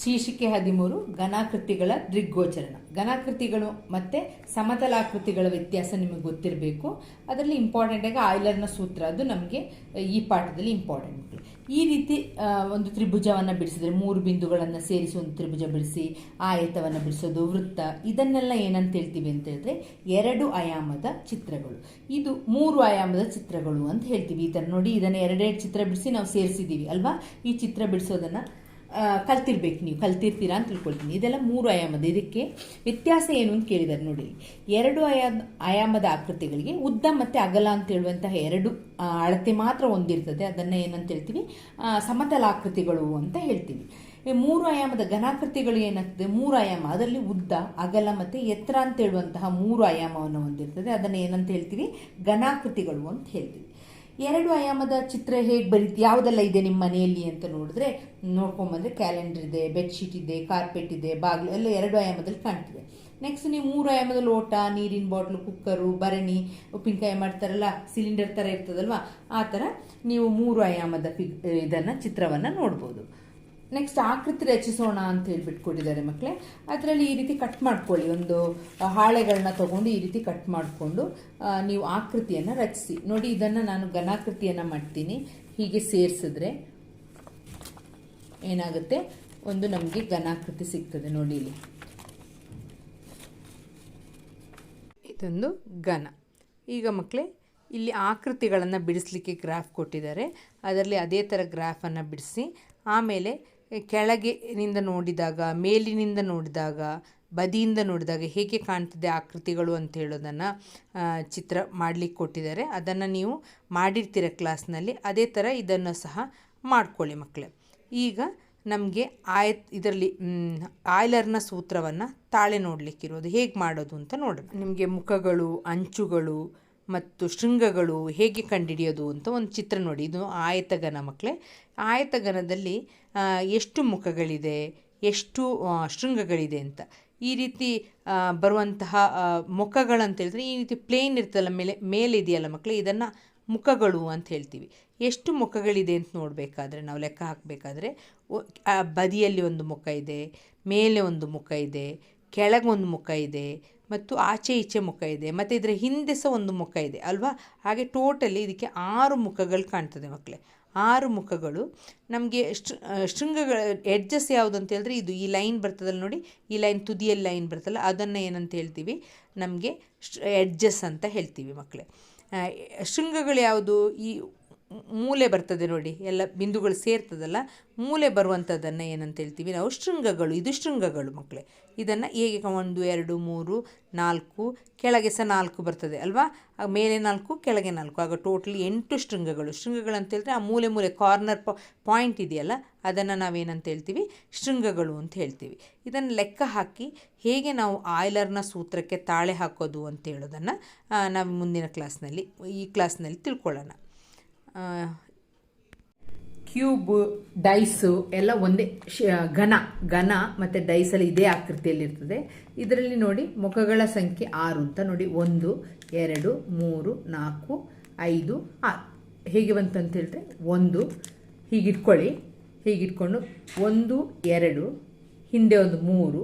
ಶೀರ್ಷಿಕೆ ಹದಿಮೂರು, ಘನಾಕೃತಿಗಳ ದೃಗ್ಗೋಚರಣ. ಘನಾಕೃತಿಗಳು ಮತ್ತೆ ಸಮತಲಾಕೃತಿಗಳ ವ್ಯತ್ಯಾಸ ನಿಮಗೆ ಗೊತ್ತಿರಬೇಕು. ಅದರಲ್ಲಿ ಇಂಪಾರ್ಟೆಂಟ್ ಆಗಿ ಆಯ್ಲರ್ನ ಸೂತ್ರ ಅದು ನಮಗೆ ಈ ಪಾಠದಲ್ಲಿ ಇಂಪಾರ್ಟೆಂಟ್ ಈ ರೀತಿ ಒಂದು ತ್ರಿಭುಜವನ್ನು ಬಿಡಿಸಿದ್ರೆ ಮೂರು ಬಿಂದುಗಳನ್ನು ಸೇರಿಸಿ ಒಂದು ತ್ರಿಭುಜ ಬಿಡಿಸಿ, ಆಯತವನ್ನು ಬಿಡಿಸೋದು, ವೃತ್ತ, ಇದನ್ನೆಲ್ಲ ಏನಂತ ಹೇಳ್ತೀವಿ ಅಂತ ಹೇಳಿದ್ರೆ ಎರಡು ಆಯಾಮದ ಚಿತ್ರಗಳು. ಇದು ಮೂರು ಆಯಾಮದ ಚಿತ್ರಗಳು ಅಂತ ಹೇಳ್ತೀವಿ. ಈ ನೋಡಿ, ಇದನ್ನು ಎರಡೆರಡು ಚಿತ್ರ ಬಿಡಿಸಿ ನಾವು ಸೇರಿಸಿದ್ದೀವಿ ಅಲ್ವಾ? ಈ ಚಿತ್ರ ಬಿಡಿಸೋದನ್ನು ಕಲ್ತಿರ್ಬೇಕು ನೀವು, ಕಲ್ತಿರ್ತೀರಾ ಅಂತ ತಿಳ್ಕೊಳ್ತೀನಿ. ಇದೆಲ್ಲ ಮೂರು ಆಯಾಮದ, ಇದಕ್ಕೆ ವ್ಯತ್ಯಾಸ ಏನು ಅಂತ ಕೇಳಿದ್ದಾರೆ ನೋಡಿ. ಎರಡು ಆಯಾ ಆಯಾಮದ ಆಕೃತಿಗಳಿಗೆ ಉದ್ದ ಮತ್ತು ಅಗಲ ಅಂತ ಹೇಳುವಂತಹ ಎರಡು ಅಳತೆ ಮಾತ್ರ ಹೊಂದಿರ್ತದೆ. ಅದನ್ನು ಏನಂತ ಹೇಳ್ತೀವಿ? ಸಮತಲ ಸಮತಲಾಕೃತಿಗಳು ಅಂತ ಹೇಳ್ತೀವಿ. ಮೂರು ಆಯಾಮದ ಘನಾಕೃತಿಗಳು ಏನಾಗ್ತದೆ? ಮೂರು ಆಯಾಮ. ಅದರಲ್ಲಿ ಉದ್ದ, ಅಗಲ ಮತ್ತು ಎತ್ತರ ಅಂತ ಹೇಳುವಂತಹ ಮೂರು ಆಯಾಮವನ್ನು ಹೊಂದಿರ್ತದೆ. ಅದನ್ನು ಏನಂತ ಹೇಳ್ತೀವಿ? ಘನಾಕೃತಿಗಳು ಅಂತ ಹೇಳ್ತೀವಿ. ಎರಡು ಆಯಾಮದ ಚಿತ್ರ ಹೇಗೆ ಬರೀತಿ? ಯಾವುದೆಲ್ಲ ಇದೆ ನಿಮ್ಮ ಮನೆಯಲ್ಲಿ ಅಂತ ನೋಡಿದ್ರೆ ನೋಡ್ಕೊಂಬಂದರೆ ಕ್ಯಾಲೆಂಡರ್ ಇದೆ ಬೆಡ್ಶೀಟ್ ಇದೆ ಕಾರ್ಪೆಟ್ ಇದೆ, ಬಾಗಿಲು, ಎಲ್ಲ ಎರಡು ಆಯಾಮದಲ್ಲಿ ಕಾಣ್ತಿದೆ. ನೆಕ್ಸ್ಟ್ ನೀವು ಮೂರು ಆಯಾಮದ ಲೋಟ ನೀರಿನ ಬಾಟ್ಲು ಕುಕ್ಕರು ಬರಣಿ ಉಪ್ಪಿನಕಾಯಿ ಮಾಡ್ತಾರಲ್ಲ ಸಿಲಿಂಡರ್ ಥರ ಇರ್ತದಲ್ವಾ? ಆ ಥರ ನೀವು ಮೂರು ಆಯಾಮದ ಫಿಗ್ ಇದನ್ನು ಚಿತ್ರವನ್ನು ನೋಡ್ಬೋದು. ನೆಕ್ಸ್ಟ್ ಆಕೃತಿ ರಚಿಸೋಣ ಅಂತ ಹೇಳ್ಬಿಟ್ಟು ಕೊಟ್ಟಿದ್ದಾರೆ ಮಕ್ಕಳೇ ಅದರಲ್ಲಿ ಈ ರೀತಿ ಕಟ್ ಮಾಡ್ಕೊಳ್ಳಿ. ಒಂದು ಹಾಳೆಗಳನ್ನ ತಗೊಂಡು ಈ ರೀತಿ ಕಟ್ ಮಾಡಿಕೊಂಡು ನೀವು ಆಕೃತಿಯನ್ನು ರಚಿಸಿ. ನೋಡಿ, ಇದನ್ನು ನಾನು ಘನಾಕೃತಿಯನ್ನು ಮಾಡ್ತೀನಿ. ಹೀಗೆ ಸೇರಿಸಿದ್ರೆ ಏನಾಗುತ್ತೆ? ಒಂದು ನಮಗೆ ಘನಾಕೃತಿ ಸಿಗ್ತದೆ ನೋಡಿ ಇಲ್ಲಿ. ಇದೊಂದು ಘನ. ಈಗ ಮಕ್ಕಳೇ ಇಲ್ಲಿ ಆಕೃತಿಗಳನ್ನು ಬಿಡಿಸ್ಲಿಕ್ಕೆ ಗ್ರಾಫ್ ಕೊಟ್ಟಿದ್ದಾರೆ. ಅದರಲ್ಲಿ ಅದೇ ಥರ ಗ್ರಾಫನ್ನು ಬಿಡಿಸಿ, ಆಮೇಲೆ ಕೆಳಗಿನಿಂದ ನೋಡಿದಾಗ, ಮೇಲಿನಿಂದ ನೋಡಿದಾಗ, ಬದಿಯಿಂದ ನೋಡಿದಾಗ ಹೇಗೆ ಕಾಣ್ತದೆ ಆಕೃತಿಗಳು ಅಂತ ಹೇಳೋದನ್ನು ಚಿತ್ರ ಮಾಡಲಿಕ್ಕೆ ಕೊಟ್ಟಿದ್ದಾರೆ. ಅದನ್ನು ನೀವು ಮಾಡಿರ್ತೀರ ಕ್ಲಾಸ್ನಲ್ಲಿ, ಅದೇ ಥರ ಇದನ್ನು ಸಹ ಮಾಡ್ಕೊಳ್ಳಿ ಮಕ್ಕಳೇ ಈಗ ನಮಗೆ ಆಯತ್, ಇದರಲ್ಲಿ ಆಯ್ಲರ್ನ ಸೂತ್ರವನ್ನು ತಾಳೆ ನೋಡಲಿಕ್ಕಿರೋದು. ಹೇಗೆ ಮಾಡೋದು ಅಂತ ನೋಡೋಣ. ನಿಮಗೆ ಮುಖಗಳು, ಅಂಚುಗಳು ಮತ್ತು ಶೃಂಗಗಳು ಹೇಗೆ ಕಂಡುಹಿಡಿಯೋದು ಅಂತ ಒಂದು ಚಿತ್ರ ನೋಡಿ. ಇದು ಆಯತಗನ ಮಕ್ಕಳೇ. ಆಯತಗನದಲ್ಲಿ ಎಷ್ಟು ಮುಖಗಳಿದೆ, ಎಷ್ಟು ಶೃಂಗಗಳಿದೆ ಅಂತ. ಈ ರೀತಿ ಬರುವಂತಹ ಮುಖಗಳಂತ ಹೇಳಿದ್ರೆ ಈ ರೀತಿ ಪ್ಲೇನ್ ಇರ್ತಲ್ಲ ಮೇಲೆ, ಮೇಲಿದೆಯಲ್ಲ ಮಕ್ಕಳೇ, ಇದನ್ನು ಮುಖಗಳು ಅಂತ ಹೇಳ್ತೀವಿ. ಎಷ್ಟು ಮುಖಗಳಿದೆ ಅಂತ ನೋಡಬೇಕಾದ್ರೆ, ನಾವು ಲೆಕ್ಕ ಹಾಕಬೇಕಾದ್ರೆ ಬದಿಯಲ್ಲಿ ಒಂದು ಮುಖ ಇದೆ, ಮೇಲೆ ಒಂದು ಮುಖ ಇದೆ, ಕೆಳಗೊಂದು ಮುಖ ಇದೆ ಮತ್ತು ಆಚೆ ಈಚೆ ಮುಖ ಇದೆ. ಮತ್ತು ಇದರ ಹಿಂದೆ ಸಹ ಒಂದು ಮುಖ ಇದೆ ಅಲ್ವಾ? ಹಾಗೆ ಟೋಟಲಿ ಇದಕ್ಕೆ ಆರು ಮುಖಗಳು ಕಾಣ್ತದೆ ಮಕ್ಕಳೇ ಆರು ಮುಖಗಳು. ನಮಗೆ ಶೃಂಗಗಳ ಎಡ್ಜಸ್ ಯಾವುದು ಅಂತ ಹೇಳಿದ್ರೆ ಇದು ಈ ಲೈನ್ ಬರ್ತದಲ್ಲ ನೋಡಿ, ಈ ಲೈನ್ ತುದಿಯಲ್ಲಿ ಲೈನ್ ಬರ್ತಲ್ಲ ಅದನ್ನು ಏನಂತ ಹೇಳ್ತೀವಿ? ನಮಗೆ ಎಡ್ಜಸ್ ಅಂತ ಹೇಳ್ತೀವಿ ಮಕ್ಕಳೇ ಶೃಂಗಗಳು ಯಾವುದು? ಈ ಮೂಲೆ ಬರ್ತದೆ ನೋಡಿ, ಎಲ್ಲ ಬಿಂದುಗಳು ಸೇರ್ತದಲ್ಲ, ಮೂಲೆ ಬರುವಂಥದ್ದನ್ನು ಏನಂತ ಹೇಳ್ತೀವಿ? ನಾವು ಶೃಂಗಗಳು, ಇದು ಶೃಂಗಗಳು ಮಕ್ಕಳೇ ಇದನ್ನು ಹೇಗೆ ಒಂದು, ಎರಡು, ಮೂರು, ನಾಲ್ಕು, ಕೆಳಗೆ ಸಹ ನಾಲ್ಕು ಬರ್ತದೆ ಅಲ್ವಾ? ಮೇಲೆ ನಾಲ್ಕು, ಕೆಳಗೆ ನಾಲ್ಕು. ಆಗ ಟೋಟಲಿ ಎಂಟು ಶೃಂಗಗಳು. ಶೃಂಗಗಳು ಅಂತ ಹೇಳಿದ್ರೆ ಆ ಮೂಲೆ ಮೂಲೆ ಕಾರ್ನರ್ ಪಾಯಿಂಟ್ ಇದೆಯಲ್ಲ, ಅದನ್ನು ನಾವೇನಂತ ಹೇಳ್ತೀವಿ? ಶೃಂಗಗಳು ಅಂತ ಹೇಳ್ತೀವಿ. ಇದನ್ನು ಲೆಕ್ಕ ಹಾಕಿ ಹೇಗೆ ನಾವು ಆಯ್ಲರ್ನ ಸೂತ್ರಕ್ಕೆ ತಾಳೆ ಹಾಕೋದು ಅಂತ ಹೇಳೋದನ್ನು ನಾವು ಮುಂದಿನ ಕ್ಲಾಸ್ನಲ್ಲಿ ಈ ಕ್ಲಾಸ್ನಲ್ಲಿ ತಿಳ್ಕೊಳ್ಳೋಣ. ಕ್ಯೂಬ್, ಡೈಸು ಎಲ್ಲ ಒಂದೇ ಘನ ಘನ ಮತ್ತು ಡೈಸಲ್ಲಿ ಇದೇ ಆಕೃತಿಯಲ್ಲಿರ್ತದೆ ಇದರಲ್ಲಿ ನೋಡಿ ಮುಖಗಳ ಸಂಖ್ಯೆ ಆರು ಅಂತ ನೋಡಿ ಒಂದು, ಎರಡು, ಮೂರು, ನಾಲ್ಕು, ಐದು, ಆರು. ಹೇಗೆ ಬಂತಂತ ಹೇಳಿದ್ರೆ ಒಂದು, ಹೀಗಿಟ್ಕೊಳ್ಳಿ. ಹೀಗಿಟ್ಕೊಂಡು ಒಂದು, ಎರಡು, ಹಿಂದೆ ಒಂದು ಮೂರು,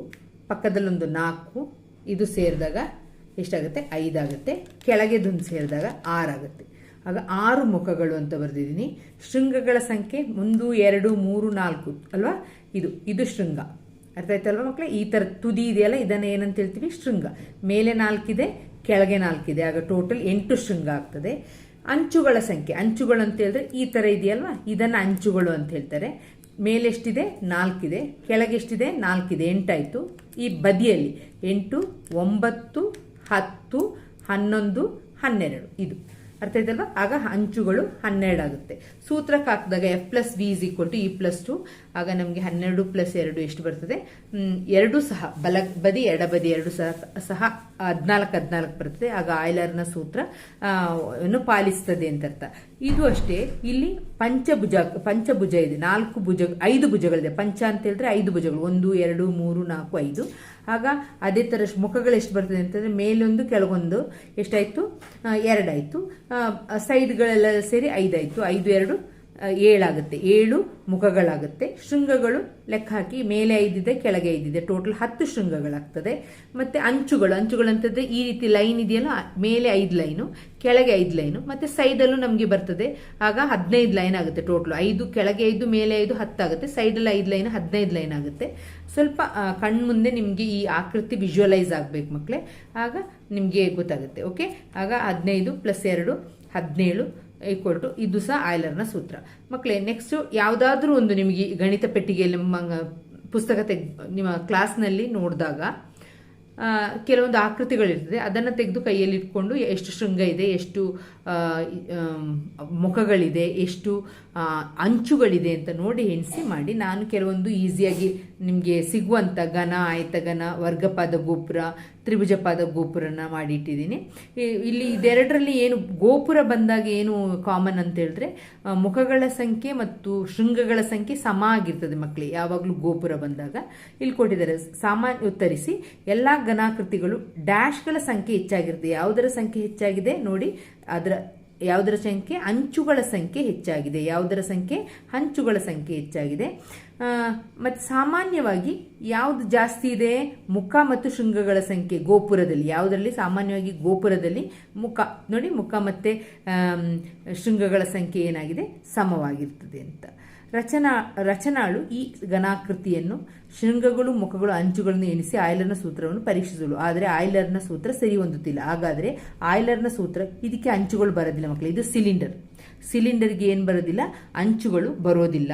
ಪಕ್ಕದಲ್ಲೊಂದು ನಾಲ್ಕು, ಇದು ಸೇರಿದಾಗ ಎಷ್ಟಾಗುತ್ತೆ? ಐದಾಗುತ್ತೆ. ಕೆಳಗೆದೊಂದು ಸೇರಿದಾಗ ಆರಾಗುತ್ತೆ. ಆಗ ಆರು ಮುಖಗಳು ಅಂತ ಬರೆದಿದ್ದೀನಿ. ಶೃಂಗಗಳ ಸಂಖ್ಯೆ ಒಂದು, ಎರಡು, ಮೂರು, ನಾಲ್ಕು, ಅಲ್ವಾ? ಇದು ಇದು ಶೃಂಗ. ಅರ್ಥ ಆಯ್ತಲ್ವಾ ಮಕ್ಕಳೇ ಈ ಥರ ತುದಿ ಇದೆಯಲ್ಲ, ಇದನ್ನು ಏನಂತ ಹೇಳ್ತೀವಿ? ಶೃಂಗ. ಮೇಲೆ ನಾಲ್ಕಿದೆ, ಕೆಳಗೆ ನಾಲ್ಕಿದೆ. ಆಗ ಟೋಟಲ್ ಎಂಟು ಶೃಂಗ ಆಗ್ತದೆ. ಅಂಚುಗಳ ಸಂಖ್ಯೆ. ಅಂಚುಗಳು ಅಂತ ಹೇಳಿದ್ರೆ ಈ ಥರ ಇದೆಯಲ್ವಾ? ಇದನ್ನು ಅಂಚುಗಳು ಅಂತ ಹೇಳ್ತಾರೆ. ಮೇಲೆ ಎಷ್ಟಿದೆ? ನಾಲ್ಕಿದೆ. ಕೆಳಗೆಷ್ಟಿದೆ ನಾಲ್ಕಿದೆ. ಎಂಟಾಯಿತು. ಈ ಬದಿಯಲ್ಲಿ ಎಂಟು, ಒಂಬತ್ತು, ಹತ್ತು, ಹನ್ನೊಂದು, ಹನ್ನೆರಡು. ಇದು. ಅರ್ಥ ಆಯ್ತಲ್ವಾ? ಆಗ ಅಂಚುಗಳು ಹನ್ನೆರಡಾಗುತ್ತೆ. ಸೂತ್ರಕ್ಕೆ ಹಾಕಿದಾಗ F plus V is equal to E plus two ಆಗ ನಮಗೆ ಹನ್ನೆರಡು ಪ್ಲಸ್ ಎರಡು ಎಷ್ಟು ಬರ್ತದೆ? ಎರಡೂ ಸಹ. ಬಲ, ಬದಿ ಎಡಬದಿ ಎರಡು ಸಹ ಸಹ ಹದಿನಾಲ್ಕು ಹದಿನಾಲ್ಕು ಬರ್ತದೆ. ಆಗ ಆಯ್ಲರ್ನ ಸೂತ್ರ ಪಾಲಿಸ್ತದೆ ಅಂತ ಅರ್ಥ. ಇದು ಅಷ್ಟೇ. ಇಲ್ಲಿ ಪಂಚಭುಜ ಪಂಚಭುಜ ಇದೆ. ನಾಲ್ಕು ಭುಜ, ಐದು ಭುಜಗಳಿದೆ. ಪಂಚ ಅಂತ ಹೇಳಿದ್ರೆ ಐದು ಭುಜಗಳು. ಒಂದು, ಎರಡು, ಮೂರು, ನಾಲ್ಕು, ಐದು. ಆಗ ಅದೇ ಥರ ಮುಖಗಳು ಎಷ್ಟು ಬರ್ತದೆ ಅಂತಂದರೆ ಮೇಲೊಂದು, ಕೆಳಗೊಂದು. ಎಷ್ಟಾಯಿತು? ಎರಡಾಯಿತು. ಸೈಡ್ಗಳೆಲ್ಲ ಸೇರಿ ಐದಾಯಿತು. ಐದು, ಎರಡು. ಏಳಾಗುತ್ತೆ. ಏಳು ಮುಖಗಳಾಗುತ್ತೆ. ಶೃಂಗಗಳು ಲೆಕ್ಕ ಹಾಕಿ ಮೇಲೆ ಐದಿದೆ, ಕೆಳಗೆ ಐದಿದೆ. ಟೋಟಲ್ ಹತ್ತು ಶೃಂಗಗಳಾಗ್ತದೆ. ಮತ್ತೆ ಅಂಚುಗಳು ಅಂಚುಗಳು ಅಂತಂದ್ರೆ ಈ ರೀತಿ ಲೈನ್ ಇದೆಯಲ್ಲ? ಮೇಲೆ ಐದು ಲೈನು ಕೆಳಗೆ ಐದು ಲೈನು ಮತ್ತೆ ಸೈಡಲ್ಲೂ ನಮಗೆ ಬರ್ತದೆ. ಆಗ ಹದಿನೈದು ಲೈನ್ ಆಗುತ್ತೆ ಟೋಟಲ್ ಐದು, ಕೆಳಗೆ ಐದು, ಮೇಲೆ ಐದು ಹತ್ತಾಗುತ್ತೆ ಸೈಡಲ್ಲಿ ಐದು ಲೈನ್ ಹದಿನೈದು ಲೈನ್ ಆಗುತ್ತೆ. ಸ್ವಲ್ಪ ಕಣ್ಮುಂದೆ ನಿಮಗೆ ಈ ಆಕೃತಿ ವಿಜುವಲೈಸ್ ಆಗಬೇಕು ಮಕ್ಕಳೇ ಆಗ ನಿಮಗೆ ಗೊತ್ತಾಗುತ್ತೆ ಓಕೆ ಆಗ ಹದಿನೈದು ಪ್ಲಸ್ ಎರಡು, ಹದಿನೇಳು ಈಕ್ವಲ್ ಟು ಇದು ಸಹ ಆಯ್ಲರ್ನ ಸೂತ್ರ. ಮಕ್ಕಳೇ ನೆಕ್ಸ್ಟು ಯಾವುದಾದ್ರೂ ಒಂದು ನಿಮಗೆ ಗಣಿತ ಪೆಟ್ಟಿಗೆಯಲ್ಲಿ ಪುಸ್ತಕ ತೆಗ್, ನಿಮ್ಮ ಕ್ಲಾಸ್ನಲ್ಲಿ ನೋಡಿದಾಗ ಕೆಲವೊಂದು ಆಕೃತಿಗಳಿರ್ತದೆ. ಅದನ್ನು ತೆಗೆದು ಕೈಯಲ್ಲಿ ಇಟ್ಕೊಂಡು ಎಷ್ಟು ಶೃಂಗ ಇದೆ, ಎಷ್ಟು ಮುಖಗಳಿದೆ, ಎಷ್ಟು ಅಂಚುಗಳಿದೆ ಅಂತ ನೋಡಿ ಎಣಿಸಿ ಮಾಡಿ. ನಾನು ಕೆಲವೊಂದು ಈಸಿಯಾಗಿ ನಿಮಗೆ ಸಿಗುವಂಥ ಘನ, ಆಯತಘನ, ವರ್ಗಪಾದ ಗೋಪುರ, ತ್ರಿಭುಜಪಾದ ಗೋಪುರನ ಮಾಡಿಟ್ಟಿದ್ದೀನಿ. ಇಲ್ಲಿ ಇದೆರಡರಲ್ಲಿ ಏನು ಗೋಪುರ ಬಂದಾಗ ಏನು ಕಾಮನ್ ಅಂತ ಹೇಳಿದ್ರೆ ಮುಖಗಳ ಸಂಖ್ಯೆ ಮತ್ತು ಶೃಂಗಗಳ ಸಂಖ್ಯೆ ಸಮ ಆಗಿರ್ತದೆ ಮಕ್ಕಳಿಗೆ ಯಾವಾಗಲೂ ಗೋಪುರ ಬಂದಾಗ. ಇಲ್ಲಿ ಕೊಟ್ಟಿದ್ದಾರೆ, ಸಾಮಾನ್ಯ ಉತ್ತರಿಸಿ, ಎಲ್ಲ ಘನಾಕೃತಿಗಳು ಡ್ಯಾಶ್ಗಳ ಸಂಖ್ಯೆ ಹೆಚ್ಚಾಗಿರುತ್ತೆ. ಯಾವುದರ ಸಂಖ್ಯೆ ಹೆಚ್ಚಾಗಿದೆ? ನೋಡಿ, ಅದರ ಯಾವುದರ ಸಂಖ್ಯೆ? ಅಂಚುಗಳ ಸಂಖ್ಯೆ ಹೆಚ್ಚಾಗಿದೆ. ಯಾವುದರ ಸಂಖ್ಯೆ? ಹಂಚುಗಳ ಸಂಖ್ಯೆ ಹೆಚ್ಚಾಗಿದೆ. ಮತ್ತು ಸಾಮಾನ್ಯವಾಗಿ ಯಾವುದು ಜಾಸ್ತಿ ಇದೆ? ಮುಖ ಮತ್ತು ಶೃಂಗಗಳ ಸಂಖ್ಯೆ ಗೋಪುರದಲ್ಲಿ. ಯಾವುದರಲ್ಲಿ? ಸಾಮಾನ್ಯವಾಗಿ ಗೋಪುರದಲ್ಲಿ ಮುಖ. ನೋಡಿ ಮುಖ ಮತ್ತು ಶೃಂಗಗಳ ಸಂಖ್ಯೆ ಏನಾಗಿದೆ? ಸಮವಾಗಿರ್ತದೆ ಅಂತ. ರಚನಾ, ರಚನಾಳು ಈ ಘನಾಕೃತಿಯನ್ನು ಶೃಂಗಗಳು, ಮುಖಗಳು, ಅಂಚುಗಳನ್ನು ಎಣಿಸಿ ಆಯ್ಲರ್ನ ಸೂತ್ರವನ್ನು ಪರೀಕ್ಷಿಸಲು ಆದರೆ ಆಯ್ಲರ್ನ ಸೂತ್ರ ಸರಿ ಹೊಂದುತ್ತಿಲ್ಲ. ಹಾಗಾದರೆ ಆಯ್ಲರ್ನ ಸೂತ್ರ ಇದಕ್ಕೆ ಅಂಚುಗಳು ಬರೋದಿಲ್ಲ ಮಕ್ಕಳು, ಇದು ಸಿಲಿಂಡರ್. ಸಿಲಿಂಡರ್ಗೆ ಏನು ಬರೋದಿಲ್ಲ? ಅಂಚುಗಳು ಬರೋದಿಲ್ಲ.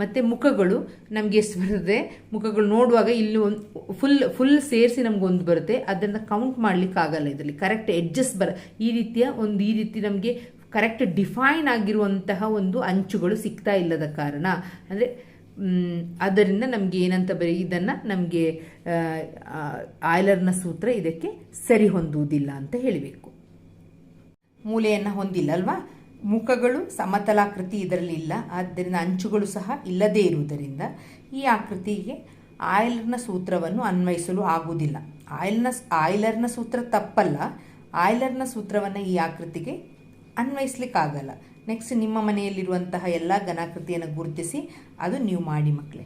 ಮತ್ತು ಮುಖಗಳು, ನಮಗೆ ಎಷ್ಟು ಬರುತ್ತೆ? ಮುಖಗಳು ನೋಡುವಾಗ ಇಲ್ಲಿ ಒಂದು ಫುಲ್ ಫುಲ್ ಸೇರಿಸಿ ನಮಗೊಂದು ಬರುತ್ತೆ. ಅದನ್ನು ಕೌಂಟ್ ಮಾಡ್ಲಿಕ್ಕೆ ಆಗಲ್ಲ ಇದರಲ್ಲಿ. ಕರೆಕ್ಟ್ ಎಡ್ಜಸ್ ಬರ, ಈ ರೀತಿಯ ಒಂದು ಈ ರೀತಿ ನಮಗೆ ಕರೆಕ್ಟ್ ಡಿಫೈನ್ ಆಗಿರುವಂತಹ ಒಂದು ಅಂಚುಗಳು ಸಿಗ್ತಾ ಇಲ್ಲದ ಕಾರಣ, ಅಂದರೆ ಅದರಿಂದ ನಮಗೆ ಏನಂತ ಬರೀ ಇದನ್ನು ನಮಗೆ ಆಯ್ಲರ್ನ ಸೂತ್ರ ಇದಕ್ಕೆ ಸರಿ ಹೊಂದುವುದಿಲ್ಲ ಅಂತ ಹೇಳಬೇಕು. ಮೂಲೆಯನ್ನು ಹೊಂದಿಲ್ಲ ಅಲ್ವಾ? ಮುಖಗಳು ಸಮತಲಾಕೃತಿ ಇದರಲ್ಲಿ ಇಲ್ಲ, ಆದ್ದರಿಂದ ಅಂಚುಗಳು ಸಹ ಇಲ್ಲದೇ ಇರುವುದರಿಂದ ಈ ಆಕೃತಿಗೆ ಆಯ್ಲರ್ನ ಸೂತ್ರವನ್ನು ಅನ್ವಯಿಸಲು ಆಗುವುದಿಲ್ಲ. ಆಯ್ಲ್ನ ಆಯ್ಲರ್ನ ಸೂತ್ರ ತಪ್ಪಲ್ಲ, ಆಯ್ಲರ್ನ ಸೂತ್ರವನ್ನು ಈ ಆಕೃತಿಗೆ ಅನ್ವಯಿಸ್ಲಿಕ್ಕಾಗಲ್ಲ. ನೆಕ್ಸ್ಟ್ ನಿಮ್ಮ ಮನೆಯಲ್ಲಿರುವಂತಹ ಎಲ್ಲ ಘನಾಕೃತಿಯನ್ನು ಗುರುತಿಸಿ ಅದು ನೀವು ಮಾಡಿ ಮಕ್ಕಳೇ